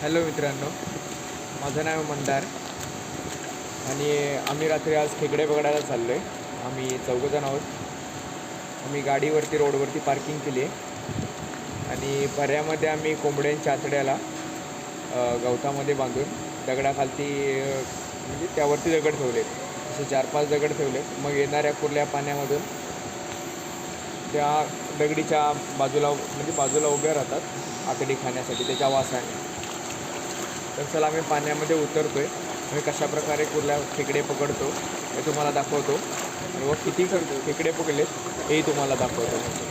Hello मित्रांनो माझं नाव आहे मंदार आणि आम्ही रात्री आज खेकडे बघायला चाललो आहे आम्ही चौघजण आहोत. आम्ही गाडीवरती रोडवरती पार्किंग केली आहे आणि पर्यामध्ये आम्ही कोंबड्यांच्या आतड्याला गवतामध्ये बांधून दगडाखालती म्हणजे त्यावरती दगड ठेवले असे चार पाच दगड ठेवले मग येणाऱ्या कुर्ल्या पाण्यामधून त्या दगडीच्या बाजूला म्हणजे बाजूला उभ्या राहतात आतडी खाण्यासाठी. त्याच्या वासाने. तर चला आम्ही पाण्यामध्ये उतरतोय. आम्ही कशा प्रकारे कुर्ल्या खेकडे पकडतो हे तुम्हाला दाखवतो. व किती खेकडे पकडले हेही तुम्हाला दाखवतो.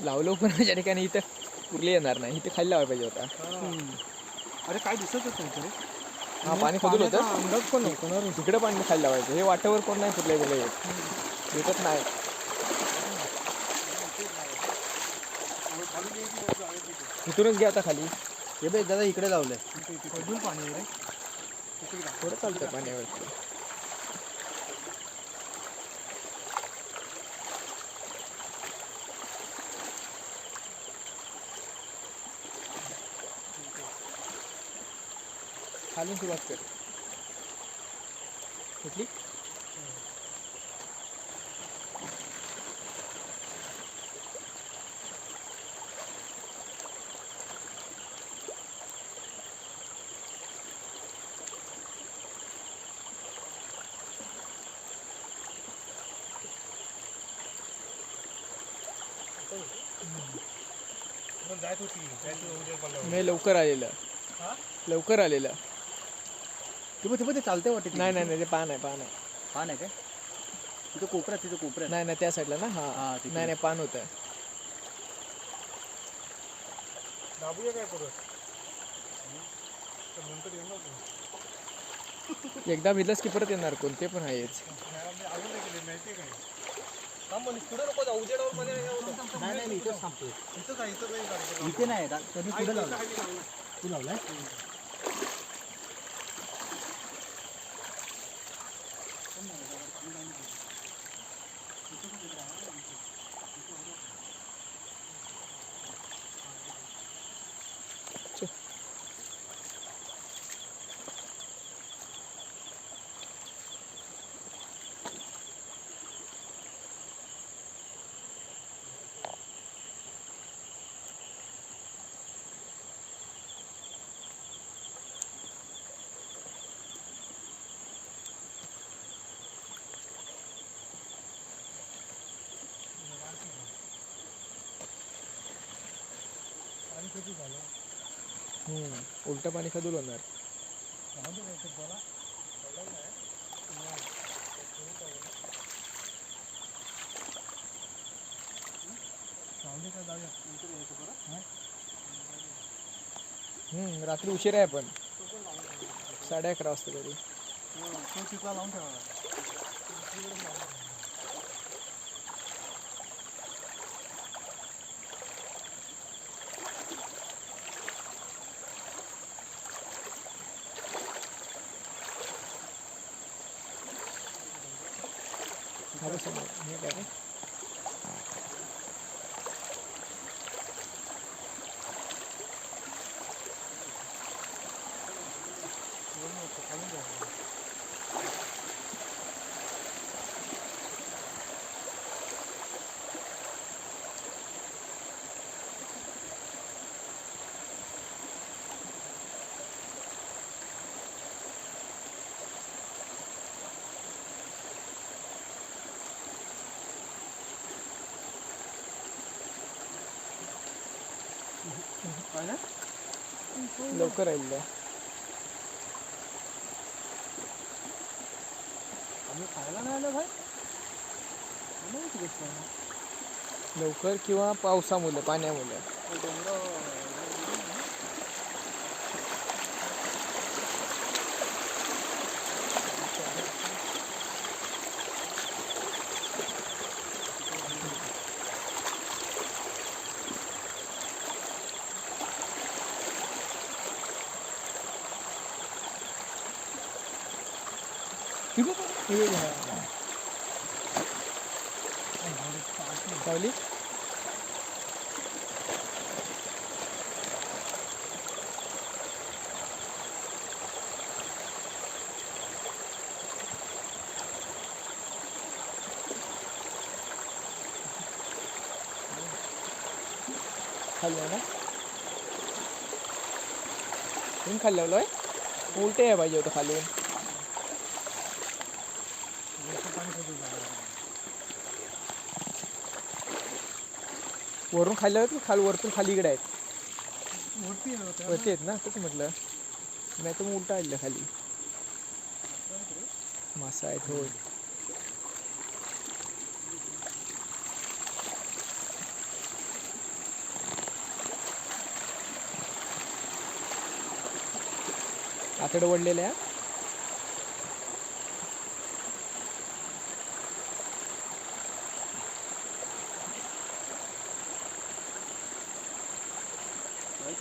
लावलो पण माझ्या ठिकाणी इथं कुर्ली येणार नाही. इथे खाली लावायला पाहिजे होता. अरे काय दिसतच नाही तरी हा पाणी खदून होतं. अंदाज पण रे. तिकडे पाणी खाली लावायचं. हे वाटेवर कोण नाही कुठल्या गेलं भेटत नाही. इथूनच घ्या आता खाली. हे बघ दादा इकडे लावलंय. अजून पाणी आहे रे. थोडं चालतं पाण्यावरती खालून सुरुवात कर. कुठली? होती. पडला नाही लवकर आलेलं. हा? लवकर आलेलं. ते बघ ते बघ ते चालतंय वाटत नाही नाही नाही ते पान आहे पान आहे. हा नाही काय? तिथं कोपऱ्यात तिथं कोपऱ्यात नाही नाही त्या साईडला ना? हा. हा, तिकडे. नाही नाही पान होतं. दाबूया काय परत? तर नंतर येणार नाही. एकदा भिजलंच की परत येणार कोणते पण आहेच. नाही, आम्ही अजून नाही गेले माहिती आहे काय पुढे नको जाऊ उजेडावर मध्ये नाही नाही मी इथंच थांबतोय. इथं काय इथं काही कार्यक्रम इथे नाही त्यांनी पुढे लावलं. तू लावलाय पाणी किती झालं हम्म, उलटं पाणी खदूल होणार? बोला रात्री उशीर आहे पण. साडे अकरा वाजता तरी. लावून ठेवा झालं समोर हे काय रे? काय ना लवकर राहील लवकर किंवा पावसामुळे पाण्यामुळे. सावली खाल्लं ना तुम्ही खाल्लं आहे उलटे आहे पाहिजे होतं खालून वरून खाल्लं की खाली वरतून खाली इकडे आहेत. वरती आहेत ना तेच म्हटलं. मी तर मग उलटा आणलं खाली. मासा आहेत हो आतड वडलेल्या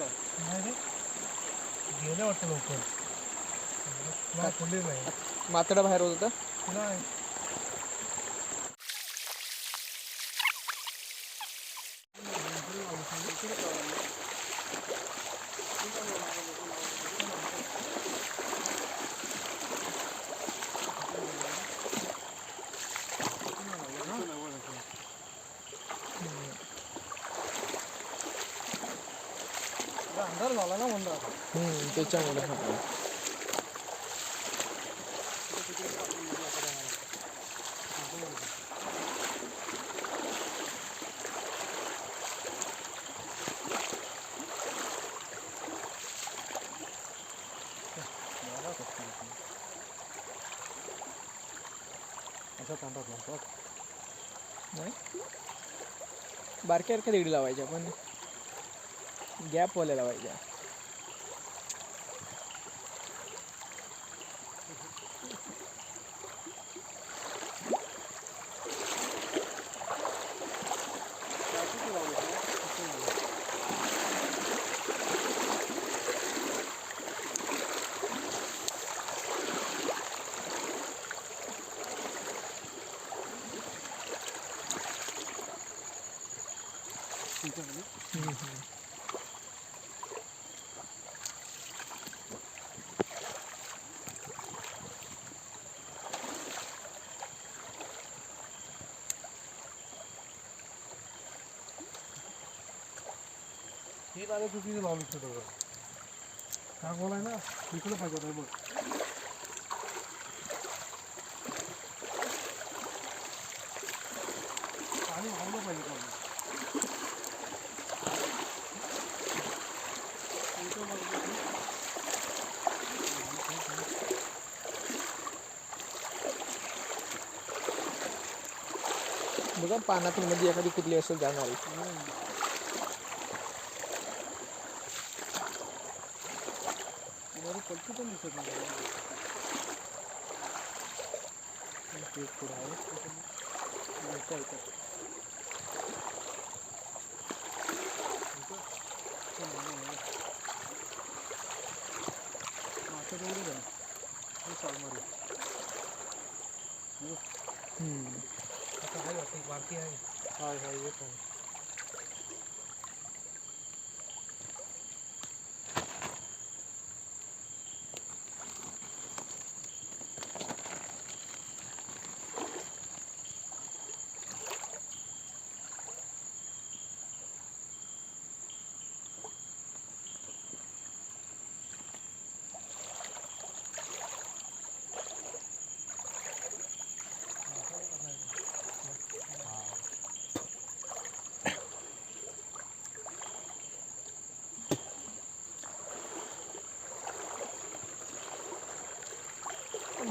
का. गेले वाटतं लवकर. नाही मातडा बाहेर होत होतं? नाही. अंधार झाला ना म्हणता हम्म, त्याच्यामुळे हा. असा तांडा लागतात नाही बारक्या बारक्या दगडी लावायच्या पण ಗ್ಯಾಪ್ ಒಲ್ಲೆಲ್ಲ ಈಗ Thank you. पाहिजे चुकीची लावली छोटं गोल आहे ना? इकडे पाहिजे बघ. पाणी वाहलं पाहिजे का? बघा पानातून मध्ये एखादी कुठली असेल जाणार. पण दिसत नाही थोडं आहे मोठं आहे ते. आता तेवढंच आहे हे. आता आहे हाय हाय येत आहे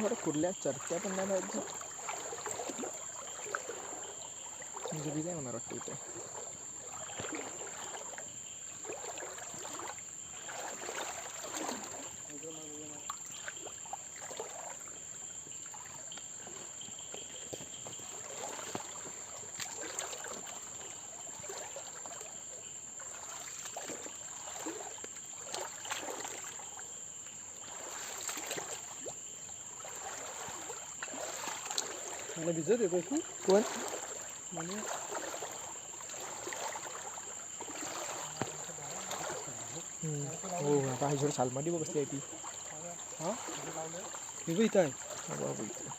पण बरं कुर्ल्या चरत्या पण नाही पाहिजे म्हणजे बी काय होणार वाटतं इथे मला भिजत येतोस तू? कोण? म्हणजे हो आता ह्याच्यावर सालमाटी बसली आहे ती. हा? हे बघ इथं आहे. बाबा इथे.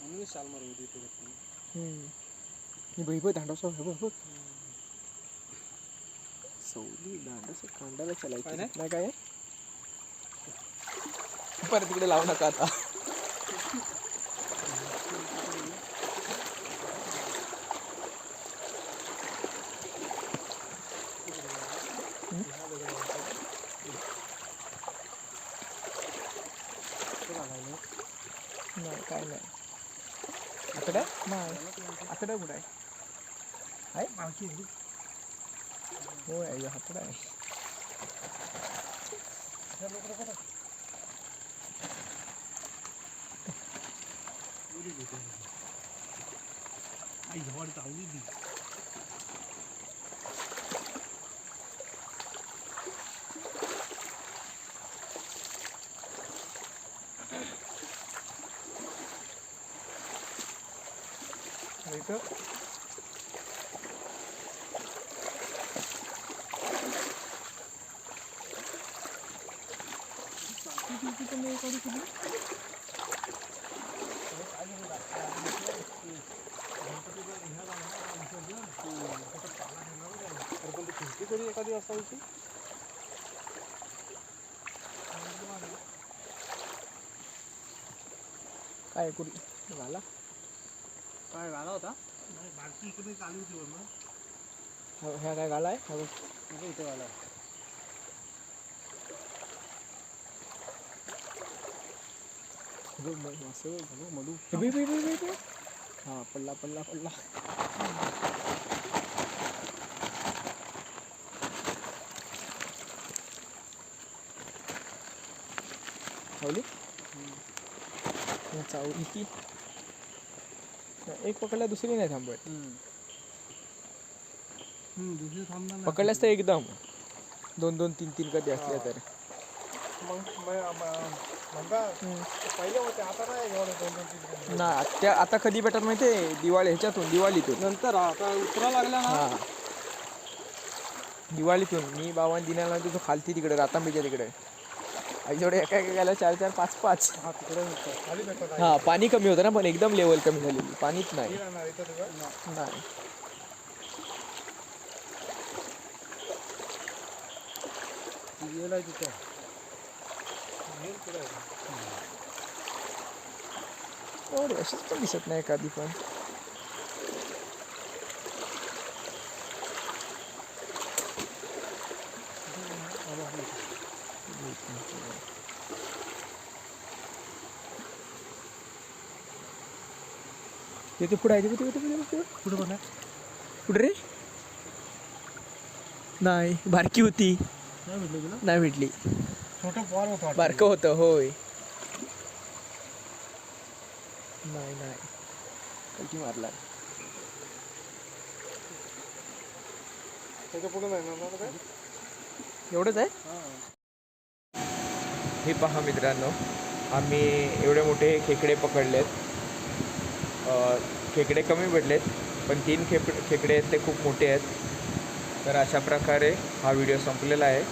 म्हणूनच शाल मारू इथे बघ. हम्म. हे बघ बघ दांडा हे बघ बघ सवली दांडस कांडाला काय चालायचं नाही? नाही काय परत तिकडे लावू नका आता नाही काय नाही आकडा नाही आकडा कुठं आहे आहे मावशी आहे. हो आहे हातडा आहे आई झवाडी चावली ती इथं अरे पण ती खिडकी तरी एखादी असायची? काय कुठे झाला? काय गाणं होता? नाही बारकी इकडे आली होती बघ ना हा- ह्या काय गाला आहे? हा बघ. म्हणजे इथे गाणं हे बघ, म- मासे बघ, हे बघ, मधू. हे बघ, बघ, बघ, बघ, बघ. हा पडला पडला पडला. चावली की एक पकडल्या दुसरी नाही थांबत. हम्म, दुसरी थांबणार नाही. पकडल्यास तर एकदम. दोन दोन तीन तीन कधी असल्या तर. मग म- म- म्हणता पहिले होते आता नाही एवढे दोन दोन तीन तीन. ना त्या आता कधी भेटत माहितीये दिवाळी ह्याच्यातून दिवाळीतून. नंतर आता उतरा लागला ना. हा. दिवाळीतून. मी बाबांनी दिनाला तो खालती तिकडे रातांबीच्या तिकडे. आईच्याकडे एका एका गेला चार चार पाच पाच. हा हा पाणी कमी होतं ना पण एकदम लेवल कमी झालेली. पाणीच नाही. हे नाही अशीच पण दिसत नाही एखादी पण. तिथे पुढे आहे पुढे पुढे पुढे कुठं बघा. कुठे रे? नाही बारकी होती. नाही भेटलं तुला? नाही भेटली. छोटं पॉर होतं वाटतं. बारकं होतं होय. नाही नाही. कल्टी मारला. त्याच्या पुढे नाही एवढंच आहे? हे पहा मित्रांनो आम्ही एवढे मोठे खेकडे पकडलेत. खेकडे कमी भेटलेत पण तीन खेप खेकडे आहेत ते खूप मोठे आहेत. तर अशा प्रकारे हा व्हिडिओ संपलेला आहे.